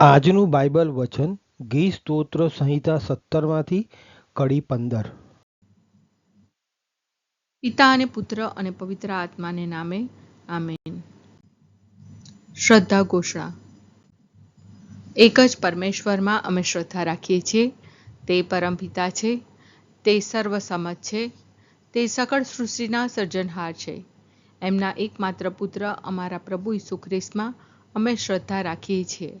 આજનું બાઇબલ વચન ઘી સ્તોત્ર સંહિતા સત્તરમાંથી કડી પંદર. પિતા અને પુત્ર અને પવિત્ર આત્માને નામે, આમેન. શ્રદ્ધા ઘોષણા. એક જ પરમેશ્વરમાં અમે શ્રદ્ધા રાખીએ છીએ. તે પરમપિતા છે. તે સર્વસમજ છે. તે સકળ સૃષ્ટિના સર્જનહાર છે. એમના એકમાત્ર પુત્ર અમારા પ્રભુ ઈસુ ખ્રિસ્તમાં અમે શ્રદ્ધા રાખીએ છીએ.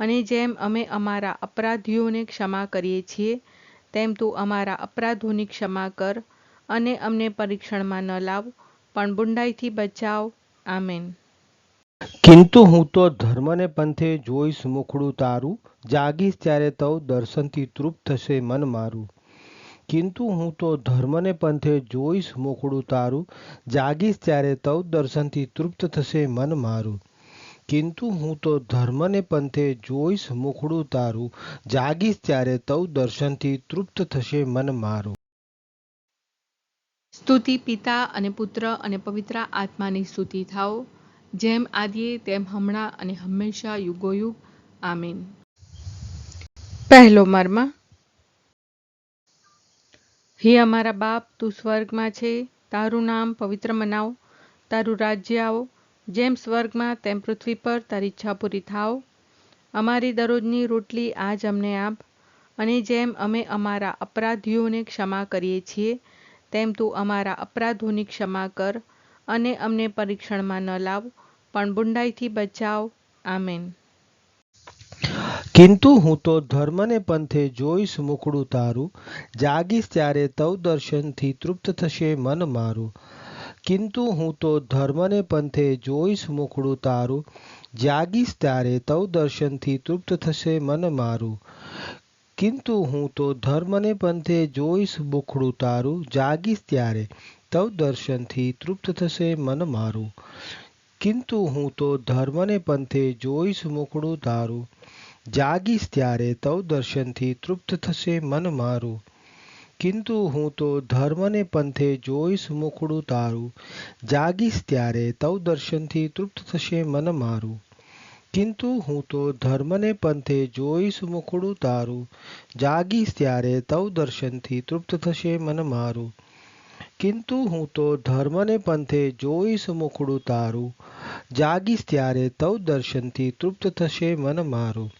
અને જેમ અમે અમારા અપરાધીઓને ક્ષમા કરીએ છીએ, તેમ તું અમારા અપરાધોની ક્ષમા કર અને અમને પરીક્ષણમાં ન લાવ, પણ બુંડાઈથી બચાવ. આમેન. કિંતુ હું તો ધર્મને પંથે જોઈશ મુખડું તારું, જાગીશ ત્યારે તવ દર્શનથી તૃપ્ત થશે મન મારું. કિંતુ હું તો ધર્મને પંથે જોઈશ મોકળું તારું, જાગીશ ત્યારે તવ દર્શનથી તૃપ્ત થશે મન મારું. કિંતુ હું તો ધર્મને પંથે જોઈશ મુખડું તારું. જાગીશ ત્યારે તવ દર્શનથી તૃપ્ત થશે મન મારું. સ્તુતિ પિતા અને પુત્ર અને પવિત્ર આત્માની સ્તુતિ થાઓ. જેમ આદિએ તેમ હમણાં અને હંમેશા યુગોયુગ. આમીન. પહેલો મર્મ. હે અમારા બાપ, તું સ્વર્ગમાં છે. તારું નામ પવિત્ર મનાવ. તારું રાજ્ય આવો. જેમ સ્વર્ગમાં તેમ પૃથ્વી પર તારી ઈચ્છા પૂરી થાવ અમારી દરરોજની રોટલી આજ અમને આપ. અને જેમ અમે અમારા અપરાધીઓને ક્ષમા કરીએ છીએ, તેમ તું અમારા અપરાધોની ક્ષમા કર અને અમને પરીક્ષણમાં ન લાવ, પણ બુંડાઈથી બચાવ. આમેન. કિંતુ હું તો ધર્મને પંથે જોઈશ મુકડું તારું, જાગીશ ત્યારે તવ દર્શનથી તૃપ્ત થશે મન મારું. કિંતુ હું તો ધર્મને પંથે જોઈશ મુખડું તારું. જાગીશ ત્યારે તવ દર્શનથી તૃપ્ત થશે મન મારું. કિંતુ હું તો ધર્મને પંથે જોઈશ મુખડું તારું. જાગીશ ત્યારે તવ દર્શનથી તૃપ્ત થશે મન મારું. કિંતુ હું તો ધર્મને પંથે જોઈશ મુખડું તારું. જાગીશ ત્યારે તવ દર્શનથી તૃપ્ત થશે મન મારું. કિંતુ હું તો ધર્મને પંથે જોઈશ મુખડું તારું. જાગીશ ત્યારે તવ દર્શનથી તૃપ્ત થશે મન મારું. કિંતુ હું તો ધર્મને પંથે જોઈશ મુખડું તારું. જાગીશ ત્યારે તવ દર્શનથી તૃપ્ત થશે મન મારું. કિંતુ હું તો ધર્મને પંથે જોઈશ મુખડું તારું. જાગીશ ત્યારે તવ દર્શનથી તૃપ્ત થશે મન મારું.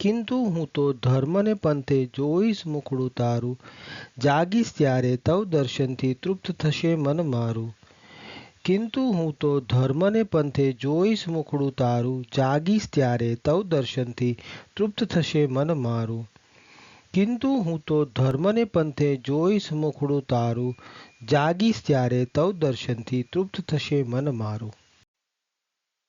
કિંતુ હું તો ધર્મને પંથે જોઈશ મુખડું તારું. જાગીશ ત્યારે તવ દર્શનથી તૃપ્ત થશે મન મારું. કિંતુ હું તો ધર્મને પંથે જોઈશ મુખડું તારું. જાગીશ ત્યારે તવ દર્શનથી તૃપ્ત થશે મન મારું. કિંતુ હું તો ધર્મને પંથે જોઈશ મુખડું તારું. જાગીશ ત્યારે તવ દર્શનથી તૃપ્ત થશે મન મારું.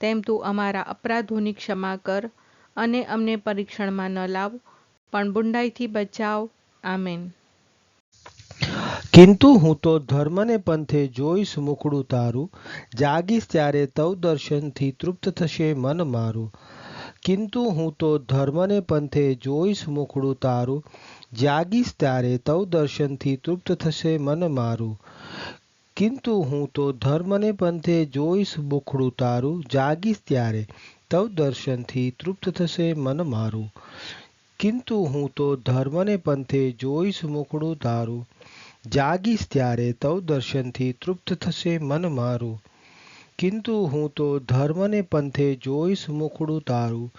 તેમ તું અમારા અપરાધોની ક્ષમા કર અને અમને પરીક્ષણમાં ન લાવ, પણ બુંડાઈથી બચાવ. આમેન. કિંતુ હું તો ધર્મને પંથે જોઈશ મુકડું તારું, જાગીશ ત્યારે તવ દર્શનથી તૃપ્ત થશે મન મારું. કિંતુ હું તો ધર્મને પંથે જોઈશ મુકડું તારું, જાગીશ ત્યારે તવ દર્શનથી તૃપ્ત થશે મન મારું. કિંતુ હું તો ધર્મને પંથે જોઈશ મુખડું તારું, જાગીશ ત્યારે, તવ દર્શનથી તૃપ્ત થશે મન મારું. કિંતુ હું તો ધર્મને પંથે જોઈશ મુખડું તારું, જાગીશ ત્યારે, તવ દર્શનથી તૃપ્ત થશે મન મારું. કિંતુ હું તો ધર્મને પંથે જોઈશ મુખડું તારું,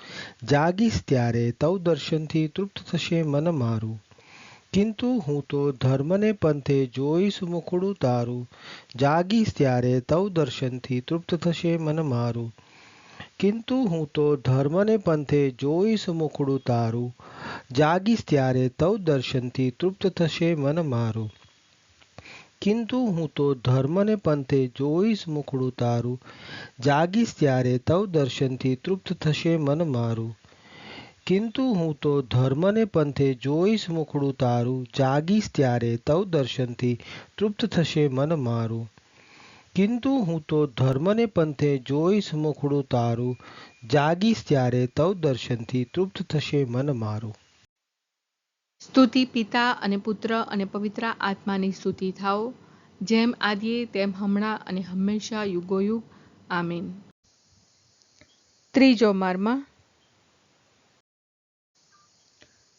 જાગીશ ત્યારે, તવ દર્શનથી તૃપ્ત થશે મન મારું. કિંતુ હું તો ધર્મને પંથે જોઈશ મુખડું તારું. જાગીશ ત્યારે તવ દર્શનથી તૃપ્ત થશે મન મારું. કિંતુ હું તો ધર્મને પંથે જોઈશ મુખડું તારું. જાગીશ ત્યારે તવ દર્શનથી તૃપ્ત થશે મન મારું. કિંતુ હું તો ધર્મને પંથે જોઈશ મુખડું તારું. જાગીશ ત્યારે તવ દર્શનથી તૃપ્ત થશે મન મારું. કિંતુ હું તો ધર્મને પંથે જોઈશ મુખડું તારું, જાગીશ ત્યારે તવ દર્શનથી તૃપ્ત થશે મન મારું. કિંતુ હું તો ધર્મને પંથે જોઈશ મુખડું તારું, જાગીશ ત્યારે તવ દર્શનથી તૃપ્ત થશે મન મારું. સ્તુતિ પિતા અને પુત્ર અને પવિત્ર આત્માની સ્તુતિ થાઓ, જેમ આદિએ તેમ હમણાં અને હંમેશા યુગોયુગ. આમીન. ત્રીજો મર્મ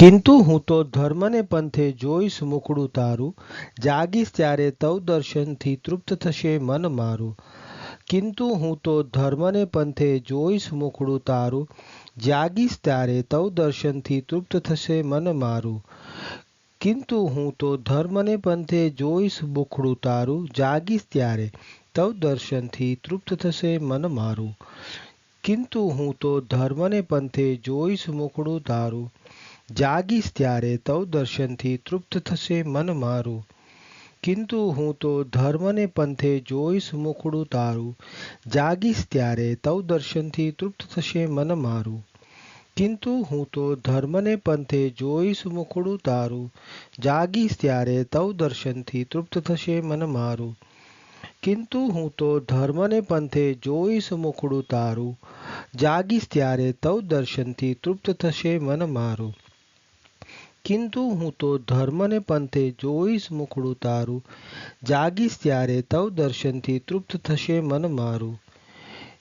કિંતુ હું તો ધર્મને પંથે જોઈશ મુખડું તારું. જાગીશ ત્યારે તવ દર્શનથી તૃપ્ત થશે મન મારું. કિંતુ હું તો ધર્મને પંથે જોઈશ મુખડું તારું. જાગીશ ત્યારે તવ દર્શનથી તૃપ્ત થશે મન મારું. કિંતુ હું તો ધર્મને પંથે જોઈશ મુખડું તારું. જાગીશ ત્યારે તવ દર્શનથી તૃપ્ત થશે મન મારું. કિંતુ હું તો ધર્મને પંથે જોઈશ મુખડું તારું. જાગીશ ત્યારે તવ દર્શનથી તૃપ્ત થશે મન મારું. કિંતુ હું તો ધર્મને પંથે જોઈશ મુખડું તારું. જાગીશ ત્યારે તવ દર્શનથી તૃપ્ત થશે મન મારું. કિંતુ હું તો ધર્મને પંથે જોઈશ મુખડું તારું. જાગીશ ત્યારે તવ દર્શનથી તૃપ્ત થશે મન મારું. કિંતુ હું તો ધર્મને પંથે જોઈશ મુખડું તારું. જાગીશ ત્યારે તવ દર્શનથી તૃપ્ત થશે મન મારું. કિંતુ હું તો ધર્મને પંથે જોઈશ મુખડું તારું. જાગીશ ત્યારે તવ દર્શનથી તૃપ્ત થશે મન મારું.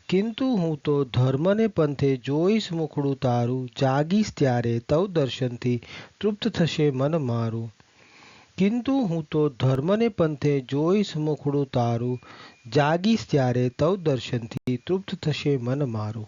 કિંતુ હું તો ધર્મને પંથે જોઈશ મુખડું તારું. જાગીશ ત્યારે તવ દર્શનથી તૃપ્ત થશે મન મારું. કિંતુ હું તો ધર્મને પંથે જોઈશ મુખડું તારું. જાગીશ ત્યારે તવ દર્શનથી તૃપ્ત થશે મન મારું.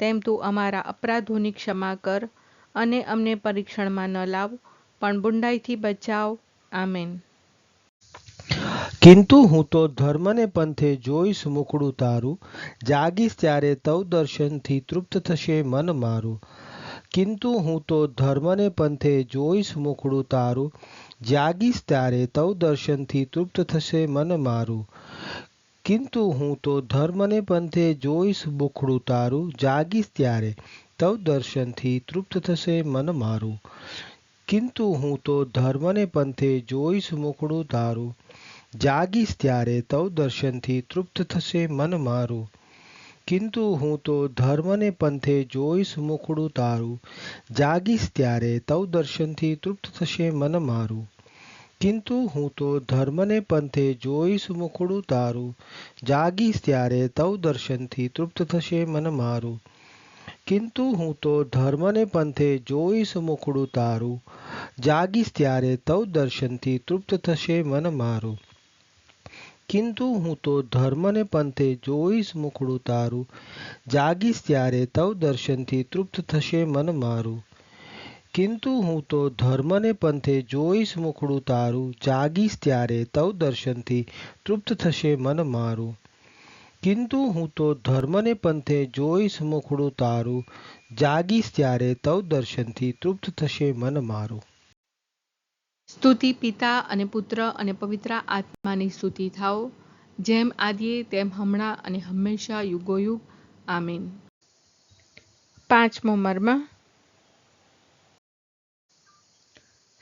તેમ તું અમારા અપરાધોની ક્ષમા કર અને અમને પરીક્ષણમાં ન લાવ, પણ બુંડાઈથી બચાવ. આમેન. કિંતુ હું તો ધર્મને પંથે જોઈશ મુકડું તારું, જાગીશ ત્યારે તવ દર્શનથી તૃપ્ત થશે મન મારું. કિંતુ હું તો ધર્મને પંથે જોઈશ મુકડું તારું, જાગીશ ત્યારે તવ દર્શનથી તૃપ્ત થશે મન મારું. કિંતુ હું તો ધર્મને પંથે જોઈશ બુખડું તારું, જાગીશ ત્યારે. તવ દર્શનથી તૃપ્ત થશે મન મારું. કિંતુ હું તો ધર્મને પંથે જોઈશ મુખડું તારું. જાગીશ ત્યારે તવ દર્શનથી તૃપ્ત થશે મન મારું. કિંતુ હું તો ધર્મને પંથે જોઈશ મુખડું તારું. જાગીશ ત્યારે તવ દર્શનથી તૃપ્ત થશે મન મારું. કિંતુ હું તો ધર્મને પંથે જોઈશ મુખડું તારું. જાગીશ ત્યારે તવ દર્શનથી તૃપ્ત થશે મન મારું. કિંતુ હું તો ધર્મને પંથે જોઈશ મુખડું તારું. જાગીશ ત્યારે તવ દર્શનથી તૃપ્ત થશે મન મારું. કિંતુ હું તો ધર્મને પંથે જોઈશ મુખડું તારું. જાગીશ ત્યારે તવ દર્શનથી તૃપ્ત થશે મન મારું. કિંતુ હું તો ધર્મને પંથે જોઈશ મુખડું તારું જાગીશ ત્યારે તવ દર્શનથી તૃપ્ત થશે મન મારું. કિંતુ હું તો ધર્મને પંથે જોઈશ મુખડું તારું જાગીશ ત્યારે તવ દર્શનથી તૃપ્ત થશે મન મારું. સ્તુતિ પિતા અને પુત્ર અને પવિત્ર આત્માની સ્તુતિ થાઓ જેમ આદિએ તેમ હમણાં અને હંમેશા યુગોયુગ. આમીન. પાંચમો મર્મ.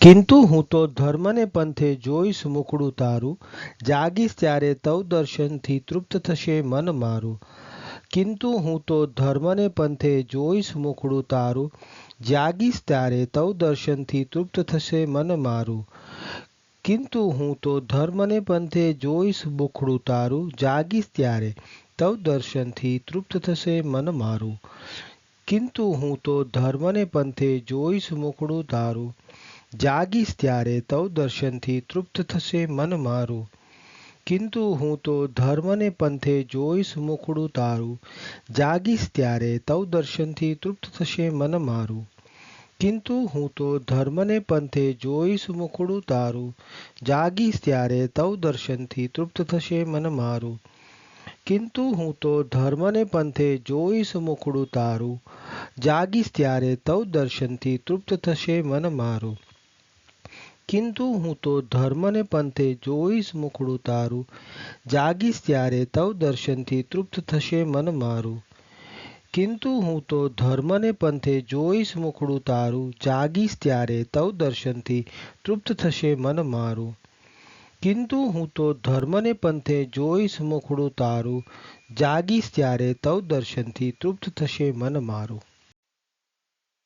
કિંતુ હું તો ધર્મને પંથે જોઈશ મુખડું તારું. જાગીશ ત્યારે તવ દર્શનથી તૃપ્ત થશે મન મારું. કિંતુ હું તો ધર્મને પંથે જોઈશ મુખડું તારું. જાગીશ ત્યારે તવ દર્શનથી તૃપ્ત થશે મન મારું. કિંતુ હું તો ધર્મને પંથે જોઈશ મુખડું તારું. જાગીશ ત્યારે તવ દર્શનથી તૃપ્ત થશે મન મારું. કિંતુ હું તો ધર્મને પંથે જોઈશ મુખડું તારું. જાગીશ ત્યારે તવ દર્શનથી તૃપ્ત થશે મન મારું. કિંતુ હું તો ધર્મને પંથે જોઈશ મુખડું તારું. જાગીશ ત્યારે તવ દર્શનથી તૃપ્ત થશે મન મારું. કિંતુ હું તો ધર્મને પંથે જોઈશ મુખડું તારું. જાગીશ ત્યારે તવ દર્શનથી તૃપ્ત થશે મન મારું. કિંતુ હું તો ધર્મને પંથે જોઈશ મુખડું તારું. જાગીશ ત્યારે તવ દર્શનથી તૃપ્ત થશે મન મારું. કિંતુ હું તો ધર્મને પંથે જોઈશ મુખડું તારું. જાગીશ ત્યારે તવ દર્શનથી તૃપ્ત થશે મન મારું. કિંતુ હું તો ધર્મને પંથે જોઈશ મુખડું તારું. જાગીશ ત્યારે તવ દર્શનથી તૃપ્ત થશે મન મારું. કિંતુ હું તો ધર્મને પંથે જોઈશ મુખડું તારું. જાગીશ ત્યારે તવ દર્શનથી તૃપ્ત થશે મન મારું.